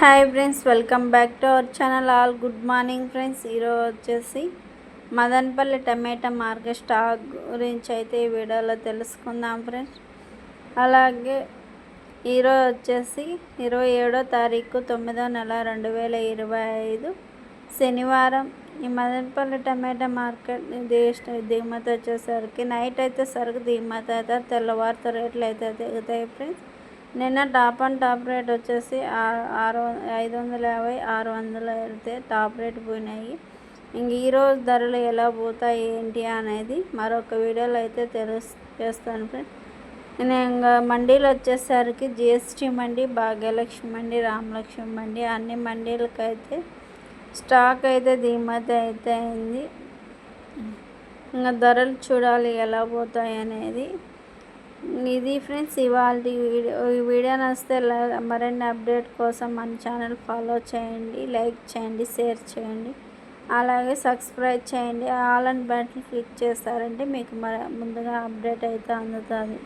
Hi friends welcome back to our channel. All good morning friends. ఈరోజు వచ్చేసి మదనపల్లి టమాటా market stock గురించి అయితే ఈ వీడియోలో తెలుసుకుందాం ఫ్రెండ్స్. అలాగే ఈరోజు వచ్చేసి ఇరవై ఏడో తారీఖు తొమ్మిదో నెల రెండు వేల ఇరవై ఐదు శనివారం ఈ మదనపల్లి టమాటా మార్కెట్ దిగుమతి వచ్చేసరికి నైట్ అయితే సరుకు దిగుమతి అవుతారు తెల్లవారితో రేట్లు అయితే దిగుతాయి ఫ్రెండ్స్. నిన్న టాప్ అండ్ టాప్ రేట్ వచ్చేసి ఆరు ఐదు వందల యాభై ఆరు వందలు వెళ్తే టాప్ రేట్ పోయినాయి. ఇంక ఈరోజు ధరలు ఎలా పోతాయి ఏంటి అనేది మరొక వీడియోలో అయితే తెలుసు చేస్తాను నేను ఇంకా మండీలు వచ్చేసరికి జిఎస్టీ మండి భాగ్యలక్ష్మి మండి రామలక్ష్మి మండి అన్ని మండీలకైతే స్టాక్ అయితే దిగుమతి అయితే అయింది. ఇంకా ధరలు చూడాలి ఎలా పోతాయి అనేది ఇది ఫ్రెండ్స్ ఇవాళ వీడియో ఈ వీడియో నచ్చితే మరిన్ని అప్డేట్ కోసం మన ఛానల్ ఫాలో చేయండి లైక్ చేయండి షేర్ చేయండి. అలాగే సబ్స్క్రైబ్ చేయండి. ఆల్ అండ్ బటన్ క్లిక్ చేస్తారంటే మీకు మరి ముందుగా అప్డేట్ అయితే అందుతుంది.